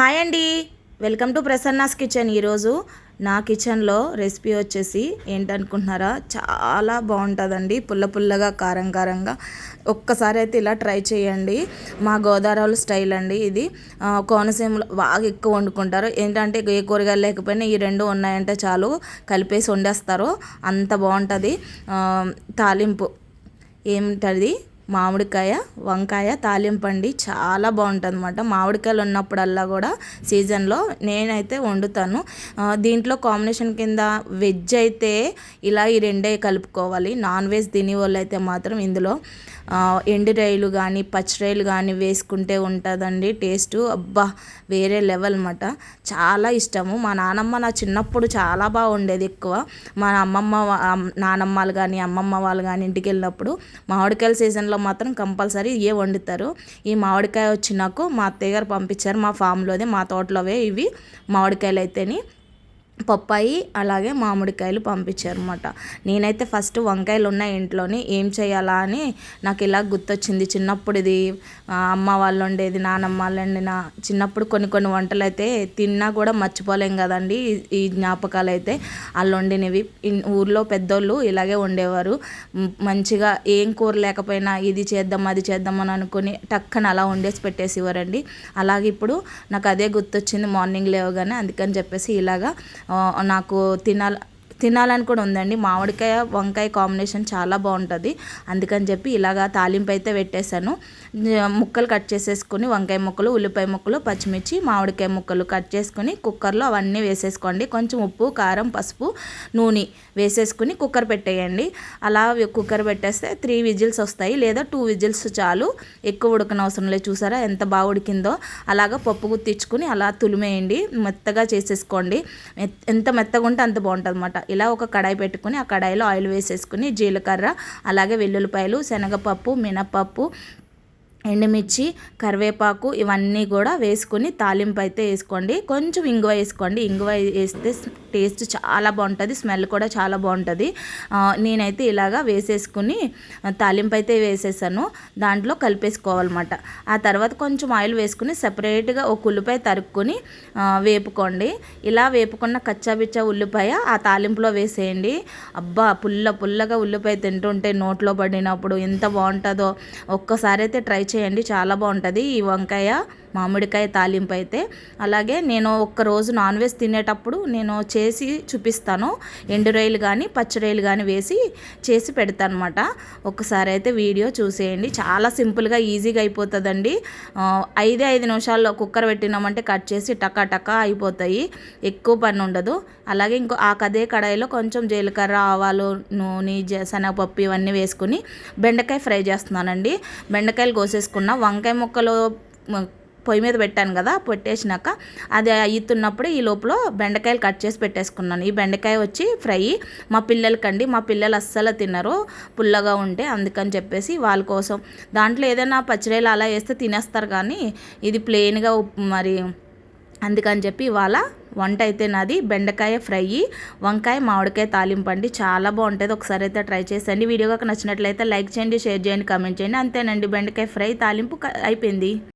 Hi అండి. Welcome to Prasanna's kitchen. ఈరోజు నా కిచెన్లో రెసిపీ వచ్చేసి ఏంటనుకుంటున్నారా? చాలా బాగుంటుందండి. పుల్ల పుల్లగా కారం కారంగా. ఒక్కసారి అయితే ఇలా ట్రై చేయండి. మా గోదావరి స్టైల్ అండి ఇది. కోనసీమలో బాగా ఎక్కువ వండుకుంటారు. ఏంటంటే ఏ కూరగాయలు లేకపోయినా ఈ రెండు ఉన్నాయంటే చాలు కలిపేసి వండేస్తారు. అంత బాగుంటుంది. తాలింపు. ఏమిటది? మామిడికాయ వంకాయ తాలింపు అండి చాలా బాగుంటుంది అనమాట మామిడికాయలు ఉన్నప్పుడల్లా కూడా సీజన్లో నేనైతే వండుతాను. దీంట్లో కాంబినేషన్ కింద వెజ్ అయితే ఇలా ఈ రెండే కలుపుకోవాలి. నాన్ వెజ్ తినే వాళ్ళు అయితే మాత్రం ఇందులో ఎండు రైలు కానీ పచ్చిరాయలు కానీ వేసుకుంటే ఉంటుందండి. టేస్ట్ అబ్బా వేరే లెవెల్ అనమాట చాలా ఇష్టము. మా నానమ్మ నా చిన్నప్పుడు చాలా బాగుండేది ఎక్కువ. మా అమ్మమ్మ నానమ్మలు కానీ అమ్మమ్మ వాళ్ళు కానీ ఇంటికి వెళ్ళినప్పుడు మామిడికాయల సీజన్లో మాత్రం కంపల్సరీ ఏ వండుతారు. ఈ మామిడికాయ వచ్చి నాకు మా అత్తయ్య గారు పంపించారు మా ఫామ్లోదే మా తోటలోవే ఇవి మామిడికాయలు అయితేని. పప్పాయి అలాగే మామిడికాయలు పంపించారనమాట నేనైతే ఫస్ట్ వంకాయలు ఉన్నాయి ఇంట్లోని ఏం చేయాలా అని నాకు ఇలా గుర్తొచ్చింది. చిన్నప్పుడు ఇది అమ్మ వాళ్ళు వండేది నానమ్మ వాళ్ళు వండిన చిన్నప్పుడు కొన్ని కొన్ని వంటలు అయితే తిన్నా కూడా మర్చిపోలేం కదండి ఈ- జ్ఞాపకాలు అయితే వాళ్ళు వండినవి ఊర్లో పెద్దోళ్ళు ఇలాగే వండేవారు. మంచిగా ఏం కూర లేకపోయినా ఇది చేద్దాం అది చేద్దాం అని అనుకుని టక్కన అలా వండేసి పెట్టేసేవారండి. అలాగే ఇప్పుడు నాకు అదే గుర్తొచ్చింది మార్నింగ్ లేవగానే అందుకని చెప్పేసి ఇలాగా నాకు తినాల తినాలని కూడా ఉందండి. మామిడికాయ వంకాయ కాంబినేషన్ చాలా బాగుంటుంది. అందుకని చెప్పి ఇలాగా తాలింపు అయితే పెట్టేశాను. ముక్కలు కట్ చేసేసుకుని వంకాయ ముక్కలు ఉల్లిపాయ ముక్కలు పచ్చిమిర్చి మామిడికాయ ముక్కలు కట్ చేసుకుని కుక్కర్లో అవన్నీ వేసేసుకోండి. కొంచెం ఉప్పు కారం పసుపు నూనె వేసేసుకుని కుక్కర్ పెట్టేయండి. అలా కుక్కర్ పెట్టేస్తే త్రీ విజిల్స్ వస్తాయి లేదా టూ విజిల్స్ చాలు. ఎక్కువ ఉడకనవసరం లేదు. చూసారా ఎంత బాగా ఉడికిందో. అలాగా పప్పు గుర్తించుకుని అలా తులిమేయండి. మెత్తగా చేసేసుకోండి. ఎంత మెత్తగా ఉంటే అంత బాగుంటుంది అనమాట ఇలా ఒక కడాయి పెట్టుకుని ఆ కడాయిలో ఆయిల్ వేసేసుకుని జీలకర్ర అలాగే వెల్లుల్లిపాయలు శనగపప్పు మినపప్పు ఎండుమిర్చి కరివేపాకు ఇవన్నీ కూడా వేసుకుని తాలింపు అయితే వేసుకోండి. కొంచెం ఇంగువ వేసుకోండి. ఇంగువ వేస్తే టేస్ట్ చాలా బాగుంటుంది స్మెల్ కూడా చాలా బాగుంటుంది. నేనైతే ఇలాగా వేసేసుకుని తాలింపు అయితే వేసేసాను. దాంట్లో కలిపేసుకోవాలన్నమాట. ఆ తర్వాత కొంచెం ఆయిల్ వేసుకుని సపరేట్గా ఒక ఉల్లిపాయ తరుక్కొని వేపుకోండి. ఇలా వేపుకున్న కచ్చాబిచ్చా ఉల్లిపాయ ఆ తాలింపులో వేసేయండి. అబ్బా పుల్ల పుల్లగా ఉల్లిపాయ తింటుంటే నోట్లో పడినప్పుడు ఎంత బాగుంటుందో. ఒక్కసారి అయితే ట్రై చేయండి చాలా బాగుంటుంది ఈ వంకాయ. మామిడికాయ తాలింపు అయితే. అలాగే నేను ఒక్క రోజు నాన్ వెజ్ తినేటప్పుడు నేను చేసి చూపిస్తాను. ఎండు రొయ్యలు కానీ పచ్చి రొయ్యలు కానీ వేసి చేసి పెడతాను అనమాట ఒక్కసారి అయితే వీడియో చూసేయండి. చాలా సింపుల్గా ఈజీగా అయిపోతుందండి. ఐదే ఐదు నిమిషాల్లో కుక్కర్ పెట్టినామంటే కట్ చేసి టకా టకా అయిపోతాయి. ఎక్కువ పని ఉండదు. అలాగే ఇంకో ఆ కదే కడాయిలో కొంచెం జీలకర్ర ఆవాలు నూనె జ- శనగపప్పు ఇవన్నీ వేసుకుని బెండకాయ ఫ్రై చేస్తున్నానండి. బెండకాయలు కోసేసుకున్న వంకాయ ముక్కలు పొయ్యి మీద పెట్టాను కదా పెట్టేసినాక అది అయ్యుతున్నప్పుడు ఈ లోపల బెండకాయలు కట్ చేసి పెట్టేసుకున్నాను. ఈ బెండకాయ వచ్చి ఫ్రై. మా పిల్లలకండి మా పిల్లలు అస్సలు తినరు పుల్లగా ఉంటే అందుకని చెప్పేసి వాళ్ళ కోసం. దాంట్లో ఏదైనా పచ్చిరేలు అలా వేస్తే తినేస్తారు కానీ ఇది ప్లెయిన్గా మరి అందుకని చెప్పి ఇవాళ వంట అయితే నాది. బెండకాయ ఫ్రై వంకాయ మామిడికాయ తాలింపు అండి. చాలా బాగుంటుంది. ఒకసారి అయితే ట్రై చేసండి వీడియో కనుక నచ్చినట్లయితే లైక్ చేయండి షేర్ చేయండి కామెంట్ చేయండి. అంతేనండి. బెండకాయ ఫ్రై తాలింపు అయిపోయింది.